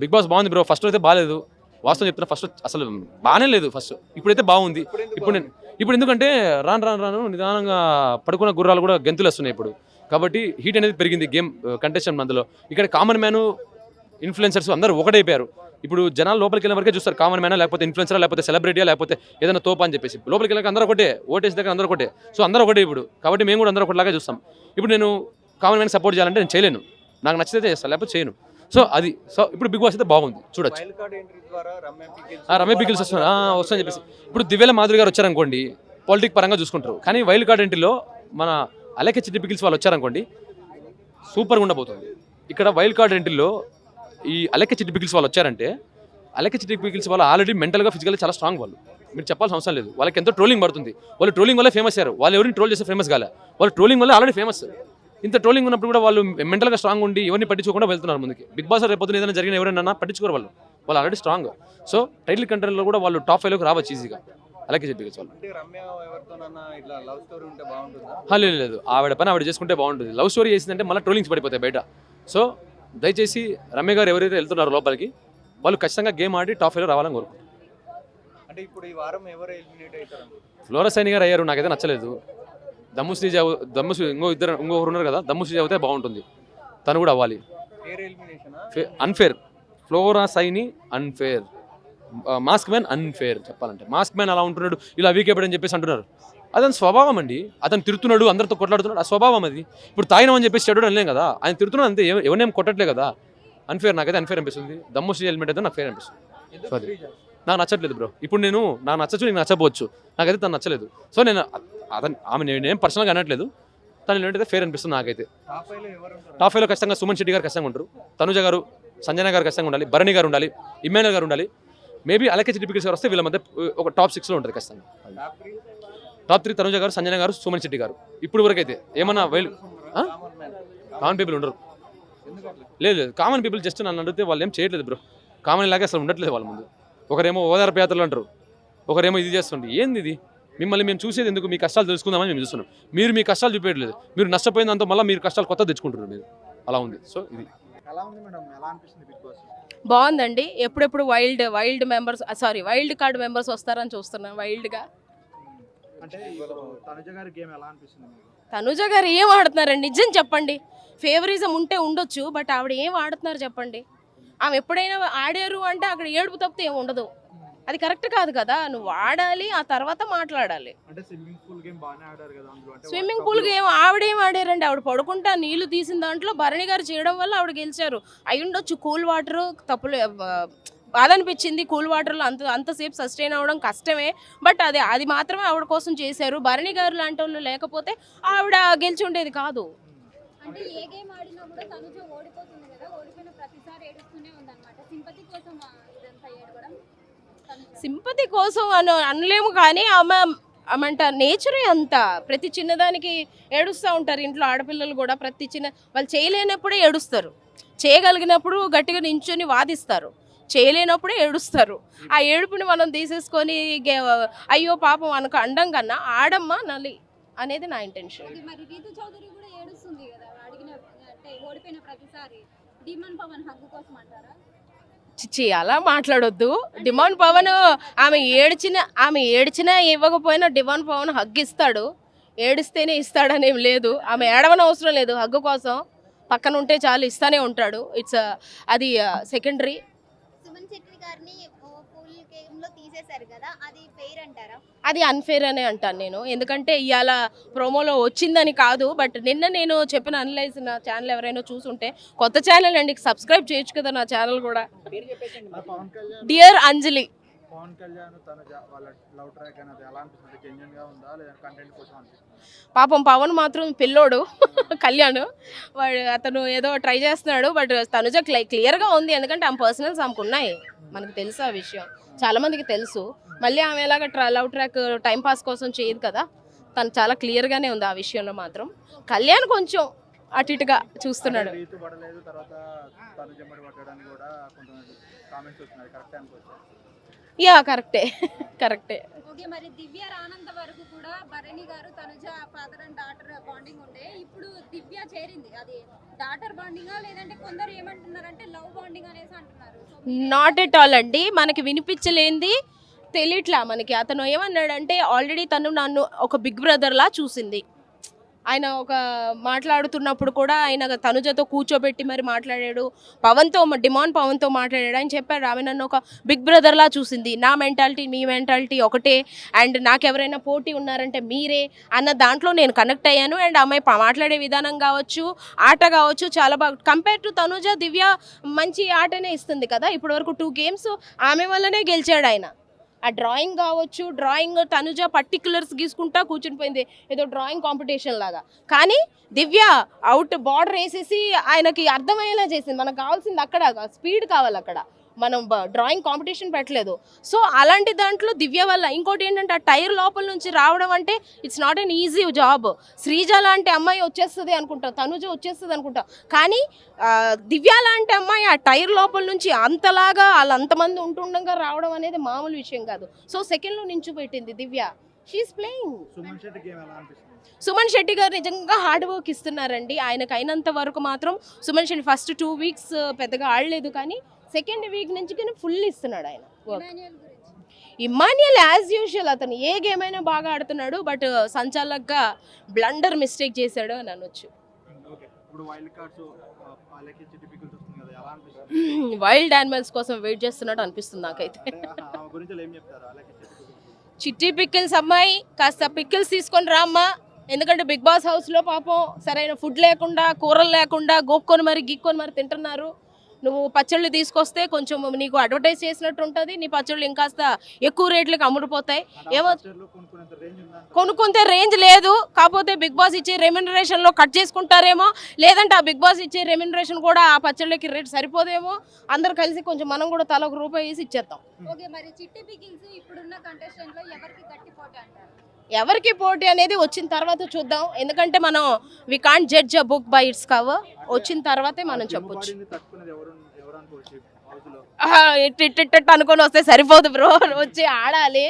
Big boss బాగుంది bro. First అయితే బాగాలేదు వాస్తవం చెప్తున్నా ఫస్ట్ అసలు బాగానే లేదు ఫస్ట్ ఇప్పుడైతే బాగుంది. ఇప్పుడు నేను ఇప్పుడు ఎందుకంటే రాను రాను రాను నిదానంగా పడుకున్న గుర్రాలు కూడా గెంతులు వస్తున్నాయి ఇప్పుడు. కాబట్టి హీట్ అనేది పెరిగింది గేమ్ కంటెస్టెంట్ మందులో. ఇక్కడ కామన్ మ్యాన్ ఇన్ఫ్లుయెన్సర్స్ అందరూ ఒకటైపోయారు. ఇప్పుడు జనాలు లోపలికి వెళ్ళిన వరకే చూస్తారు కామన్ మ్యాన్ లేకపోతే ఇన్ఫ్లుయెన్సర్ లేకపోతే సెలబ్రిటీ లేకపోతే ఏదైనా తోప అని చెప్పేసి. లోపలికి వెళ్ళాక అందరూ ఒకటే ఓటేసి దగ్గర అందరూ ఒకటే. సో అందరూ ఒకటే ఇప్పుడు. కాబట్టి మేము కూడా అందరూ ఒకటిలాగా చూస్తాం. ఇప్పుడు నేను కామన్ మ్యాన్ సపోర్ట్ చేయాలంటే నేను చేయలేను. నాకు నచ్చితే చేస్తాను లేకపోతే చేయను. సో అది సో ఇప్పుడు బిగ్ బాస్ అయితే బాగుంది చూడొచ్చు. రమ్య పికిల్స్ వస్తున్నారు వస్తాయని చెప్పేసి. ఇప్పుడు దివ్యల మాధురి గారు వచ్చారనుకోండి పాలిటిక్ పరంగా చూసుకుంటారు. కానీ వైల్డ్ కార్డ్ ఎంట్రీలో మన అలెక చిట్టి పికిల్స్ వాళ్ళు వచ్చారనుకోండి సూపర్గా ఉండబోతుంది. ఇక్కడ వైల్డ్ కార్డ్ ఎంట్రీలో ఈ అలెక చిట్టి పికిల్స్ వాళ్ళు వచ్చారంటే అలెక చిట్టి పికిల్స్ వాళ్ళు ఆల్రెడీ మెంటల్గా ఫిజికల్గా చాలా స్ట్రాంగ్ వాళ్ళు. మీరు చెప్పాల్సిన అవసరం లేదు. వాళ్ళకి ఎంతో ట్రోలింగ్ పడుతుంది. వాళ్ళు ట్రోలింగ్ వల్ల ఫేమస్ అయ్యారు. వాళ్ళు ఎవరిని ట్రోల్ చేస్తే ఫేమస్ కాలే. వాళ్ళు ట్రోలింగ్ వల్ల ఆల్రెడీ ఫేమస్ ఇంత ట్రోలింగ్ ఉన్నప్పుడు కూడా వాళ్ళు మెంటల్గా స్ట్రాంగ్ ఉండి ఎవరిని పట్టించుకోకుండా వెళ్తున్నారు ముందుకి. బిగ్ బాస్ రేపు పొద్దున ఏదైనా జరిగిన ఎవరైనా పట్టించుకోరు వాళ్ళు. వాళ్ళు ఆల్రెడీ స్ట్రాంగ్ సో టైటిల్ కంట్రీలో కూడా వాళ్ళు టాప్ ఫైవ్లోకి రావచ్చు ఈజీగా అలాగే చెప్పి వాళ్ళు లేదు లేదు ఆవిడ పని ఆవిడ చేసుకుంటే బాగుంటుంది. లవ్ స్టోరీ చేసిందంటే మళ్ళీ ట్రోలింగ్స్ పడిపోతాయి బయట. సో దయచేసి రమ్య గారు ఎవరైతే వెళ్తున్నారో లోపలికి వాళ్ళు ఖచ్చితంగా గేమ్ ఆడి టాప్ ఫైవ్లో రావాలని కోరుకుంటారు అంటే ఇప్పుడు ఈ వారం ఎవరు ఎలిమినేట్ అవుతారు? ఫ్లోరా సైని గారు అయ్యారు నాకైతే నచ్చలేదు. దమ్ము శ్రీజ దమ్ము ఇంకో ఇద్దరు ఇంకొకరు ఉన్నారు కదా దమ్ము శ్రీజ అయితే బాగుంటుంది. తను కూడా అవ్వాలి. Unfair Flora Saini unfair mask man unfair చెప్పాలంటే. మాస్క్ మ్యాన్ అలా ఉంటున్నాడు ఇలా వీకెప్పుడు అని చెప్పేసి అంటున్నారు. అతని స్వభావం అండి అతను తిడుతున్నాడు అందరితో కొట్లాడుతున్నాడు ఆ స్వభావం అది. ఇప్పుడు తాగినామని చెప్పేసి చెడు అనలేం కదా ఆయన తిడుతున్నాడు అంతే ఎవ- ఎవరినేం కొట్టట్లే కదా. అన్ఫేర్ నాకైతే అన్ఫేర్ అనిపిస్తుంది. దమ్ము శ్రీ హెల్మెట్ అయితే నాకు ఫేర్ అనిపిస్తుంది. నాకు నచ్చట్లేదు బ్రో. ఇప్పుడు నేను నాకు నచ్చచ్చు నీకు నచ్చపోవచ్చు నాకైతే తను నచ్చలేదు. సో నేను అతను ఆమె నేను పర్సనల్గా అనట్లేదు. తను ఏంటంటే ఫేర్ అనిపిస్తుంది నాకైతే. టాప్ ఫైవ్లో ఖచ్చితంగా సుమన్ శెట్టి గారు ఖచ్చితంగా ఉంటారు. తనుజ గారు సంజన గారు ఖచ్చితంగా ఉండాలి. భరణి గారు ఉండాలి. ఇమ్మానుయల్ గారు ఉండాలి. మేబీ అలాగే చిటిపికల్స్ గారు వస్తే వీళ్ళ మధ్య ఒక టాప్ సిక్స్లో ఉంటుంది ఖచ్చితంగా. టాప్ త్రీ తనుజ గారు సంజన గారు సుమన్ శెట్టి గారు. ఇప్పుడు వరకు అయితే ఏమన్నా వైల్? కామన్ పీపుల్ ఉండరు. లేదు లేదు. కామన్ పీపుల్ జస్ట్ నన్ను అడిగితే వాళ్ళు ఏం చేయట్లేదు బ్రో. కామన్ ఇలాగే అసలు ఉండట్లేదు వాళ్ళ ముందు. ఒకరేమో ఓదార్పు యాత్రలు అంటారు. ఒకరేమో ఇది చేస్తుంటారు ఏంది ఇది? మిమ్మల్ని మేము చూసేది ఎందుకు? మీ కష్టాలు తెలుసుకుందామని మేము చూస్తున్నాం. మీరు మీ కష్టాలు చూపించట్లేదు మీరు నష్టపోయిన దాంతో మళ్ళీ మీరు కష్టాలు కొత్త తెచ్చుకుంటున్నారు మీరు. అలా ఉంది. సో ఇది. ఎలా ఉంది మేడం? ఎలా అనిపిస్తుంది బిగ్ బాస్? బాగుందండి. ఎప్పుడెప్పుడు wild wild members sorry wild card members వస్తారని చూస్తున్నాను వైల్డ్గా. అంటే తనుజ గారి గేమ్ ఎలా అనిపిస్తుంది మీకు? తనుజ గారు ఏం ఆడుతున్నారండి? నిజం చెప్పండి. ఫేవరిజం ఉంటే ఉండొచ్చు బట్ ఆవిడ ఏం ఆడుతున్నారు చెప్పండి? ఆమె ఎప్పుడైనా ఆడారు అంటే అక్కడ ఏడుపు తప్పితే ఏమి ఉండదు. అది కరెక్ట్ కాదు కదా నువ్వు ఆడాలి ఆ తర్వాత మాట్లాడాలి. అంటే స్విమ్మింగ్ పూల్ గేమ్ బాగానే ఆడారు కదా అందులో అంటే స్విమ్మింగ్ పూల్ ఏం ఆవిడేం ఆడారండి ఆవిడ పడుకుంటా నీళ్ళు తీసిన దాంట్లో భరణి గారు చేయడం వల్ల ఆవిడ గెలిచారు. అయి ఉండొచ్చు కూల్ వాటర్ తప్పులు బాధ అనిపించింది కూల్ వాటర్లో అంత అంతసేపు సస్టైన్ అవ్వడం కష్టమే బట్ అది అది మాత్రమే ఆవిడ కోసం చేశారు. భరణి గారు లాంటి వాళ్ళు లేకపోతే ఆవిడ గెలిచి ఉండేది కాదు. అంటే ఏ గేమ్ ఆడినా కూడా తనుజ ఓడిపోతుంది కదా ఓడిపోయిన ప్రతిసారి ఏడుస్తూనే ఉందన్నమాట. సింపతి కోసం ఆ ఇదంతా ఏడవడం తనుజ. సింపతి కోసం అని అనలేము కానీ ఆమె ఆమెంట నేచరే అంత. ప్రతి చిన్నదానికి ఏడుస్తూ ఉంటారు ఇంట్లో ఆడపిల్లలు కూడా. ప్రతి చిన్న వాళ్ళు చేయలేనప్పుడే ఏడుస్తారు. చేయగలిగినప్పుడు గట్టిగా నించుని వాదిస్తారు. చేయలేనప్పుడే ఏడుస్తారు. ఆ ఏడుపుని మనం తీసేసుకొని అయ్యో పాపం మనకు అండం కన్నా ఆడమ్మ నలి అనేది నా ఇంటెన్షన్ అంటే ఓడిపోయిన ప్రతిసారి. డిమన్ పవన్ హక్కు కోసం అంటారా? చిచ్చి అలా మాట్లాడొద్దు. డిమాండ్ పవన్ ఆమె ఏడ్చిన ఆమె ఏడ్చినా ఇవ్వకపోయినా డిమాండ్ పవన్ హగ్ ఇస్తాడు ఏడిస్తేనే ఇస్తాడని లేదు. ఆమె ఏడవని అవసరం లేదు హగ్గు కోసం. పక్కన ఉంటే చాలు ఇస్తానే ఉంటాడు. ఇట్స్ అది సెకండరీ. సుమన్ శెట్టి గారిని తీసేశారు కదా అది పేరు అంటారా? అది అన్ఫేర్ అనే అంటాను నేను. ఎందుకంటే ఇవాళ ప్రోమోలో వచ్చిందని కాదు బట్ నిన్న నేను చెప్పిన అనలైజ్ నా ఛానల్ ఎవరైనా చూసుంటే కొత్త ఛానల్ అండి సబ్స్క్రైబ్ చేయొచ్చు కదా నా ఛానల్ కూడా. డియర్ అంజలి పవన్ కళ్యాణ్ తనుజ వాళ్ళ లవ్ ట్రాక్ అనేది ఎలా అనిపిస్తుంది? జెన్యున్గా ఉందా? లేదా కంటెంట్ కోసం పాపం పవన్ మాత్రం పిల్లోడు కళ్యాణ్. వాడు అతను ఏదో ట్రై చేస్తున్నాడు బట్ తనుజ క్లై క్లియర్గా ఉంది. ఎందుకంటే ఆమె పర్సనల్స్ ఆమెకు ఉన్నాయి. మనకు తెలుసు ఆ విషయం. చాలా మందికి తెలుసు. మళ్ళీ ఆమె ఎలాగ ట్రా లవ్ ట్రాక్ టైం పాస్ కోసం చేయదు కదా? తను చాలా క్లియర్గానే ఉంది ఆ విషయంలో మాత్రం. కళ్యాణ్ కొంచెం అటు ఇటుగా చూస్తున్నాడు. తర్వాత యా కరెక్టే. కరెక్టే. ఓకే మరి దివ్య రానంత వరకు కూడా Bharani garu Tanuja father and daughter bonding ఉండే ఇప్పుడు దివ్య చేరింది. అది డాటర్ బాండింగా లేదంటే కొందరు ఏమంటున్నారంటే లవ్ బాండింగ్ అనేసి అంటున్నారు. నాట్ ఎట్ ఆల్ అండి. మనకి వినిపించలేంది. తెలియట్లా మనకి. అతను ఏమన్నాడంటే ఆల్రెడీ తను నన్ను ఒక బిగ్ బ్రదర్లా చూసింది. ఆయన ఒక మాట్లాడుతున్నప్పుడు కూడా ఆయన తనుజతో కూర్చోబెట్టి మరి మాట్లాడాడు. పవన్తో డిమాండ్ పవన్తో మాట్లాడాడు. అని చెప్పాడు ఆమె నన్ను ఒక బిగ్ బ్రదర్లా చూసింది. నా మెంటాలిటీ మీ మెంటాలిటీ ఒకటే. అండ్ నాకు ఎవరైనా పోటీ ఉన్నారంటే మీరే అన్న దాంట్లో నేను కనెక్ట్ అయ్యాను. అండ్ అమ్మాయి మాట్లాడే విధానం కావచ్చు ఆట కావచ్చు చాలా బాగా కంపేర్ టు తనుజ దివ్య మంచి ఆటనే ఇస్తుంది కదా. ఇప్పటివరకు టూ గేమ్స్ ఆమె వల్లనే గెలిచాడు ఆయన. ఆ డ్రాయింగ్ కావచ్చు డ్రాయింగ్ తనుజ పర్టికులర్స్ గీసుకుంటా కూర్చుని పోయింది. ఏదో డ్రాయింగ్ కాంపిటీషన్ లాగా. కానీ దివ్య అవుట్ బార్డర్ వేసేసి ఆయనకి అర్థమయ్యేలా చేసింది. మనకు కావాల్సింది అక్కడ స్పీడ్ కావాలి అక్కడ. మనం డ్రాయింగ్ కాంపిటీషన్ పెట్టలేదు. సో అలాంటి దాంట్లో దివ్య వల్ల ఇంకోటి ఏంటంటే ఆ టైర్ లోపల నుంచి రావడం అంటే it's not an easy job Sreeja లాంటి అమ్మాయి వచ్చేస్తుంది అనుకుంటాం తనుజ వచ్చేస్తుంది అనుకుంటాం. కానీ దివ్య లాంటి అమ్మాయి ఆ టైర్ లోపల నుంచి అంతలాగా వాళ్ళు అంతమంది ఉంటుండగా రావడం అనేది మామూలు విషయం కాదు. సో సెకండ్లో నించుపెట్టింది Divya. She is playing Suman Shetty garu నిజంగా హార్డ్ వర్క్ ఇస్తున్నారండి. ఆయనకు అయినంత వరకు మాత్రం Suman Shetty first two weeks పెద్దగా ఆడలేదు కానీ సెకండ్ వీక్ నుంచి కానీ ఫుల్ ఇస్తున్నాడు ఆయన ఇమాన్యుయల్ యాజ్ యూజువల్ అతను ఏ గేమ్ అయినా బాగా ఆడుతున్నాడు బట్ సంచాలక్గా బ్లండర్ మిస్టేక్ చేశాడు అని అనొచ్చు. ఓకే ఇప్పుడు వైల్డ్ కార్డ్స్ వాళ్ళకి చిట్టి పిక్కుల్స్ వస్తుంది కదా ఎలా అనిపిస్తుంది? వైల్డ్ యానిమల్స్ కోసం వెయిట్ చేస్తున్నట్టు అనిపిస్తుంది నాకైతే. చిట్టి పిక్కిల్స్ అమ్మాయి కాస్త పిక్కిల్స్ తీసుకొని రామ్మా. ఎందుకంటే బిగ్ బాస్ హౌస్లో పాపం సరైన ఫుడ్ లేకుండా కూరలు లేకుండా గోక్కొని మరి గిక్కొని మరి తింటున్నారు. నువ్వు పచ్చళ్ళు తీసుకొస్తే కొంచెం నీకు అడ్వర్టైజ్ చేసినట్టు ఉంటుంది నీ పచ్చళ్ళు ఇంకాస్త ఎక్కువ రేట్లకు అమ్ముడుపోతాయి. ఏమో కొనుక్కుంటే రేంజ్ లేదు కాకపోతే బిగ్ బాస్ ఇచ్చే రెమ్యునరేషన్లో కట్ చేసుకుంటారేమో లేదంటే ఆ బిగ్ బాస్ ఇచ్చే రెమ్యునరేషన్ కూడా ఆ పచ్చళ్ళకి రేట్ సరిపోదేమో అందరు కలిసి కొంచెం మనం కూడా తల ఒక రూపాయి వేసి ఇచ్చేద్దాం. ఓకే మరి చిట్టి పికిల్స్ ఇప్పుడున్న కంటెస్టెంట్లో ఎవరికి గట్టి పోటీ అంటారు? ఎవరికి పోటీ అనేది వచ్చిన తర్వాత చూద్దాం. ఎందుకంటే మనం we can't judge a book by its cover వచ్చిన తర్వాతే మనం చెప్పొచ్చు. ఇట్ ఇట్ అనుకొని వస్తే సరిపోదు బ్రో వచ్చి ఆడాలి.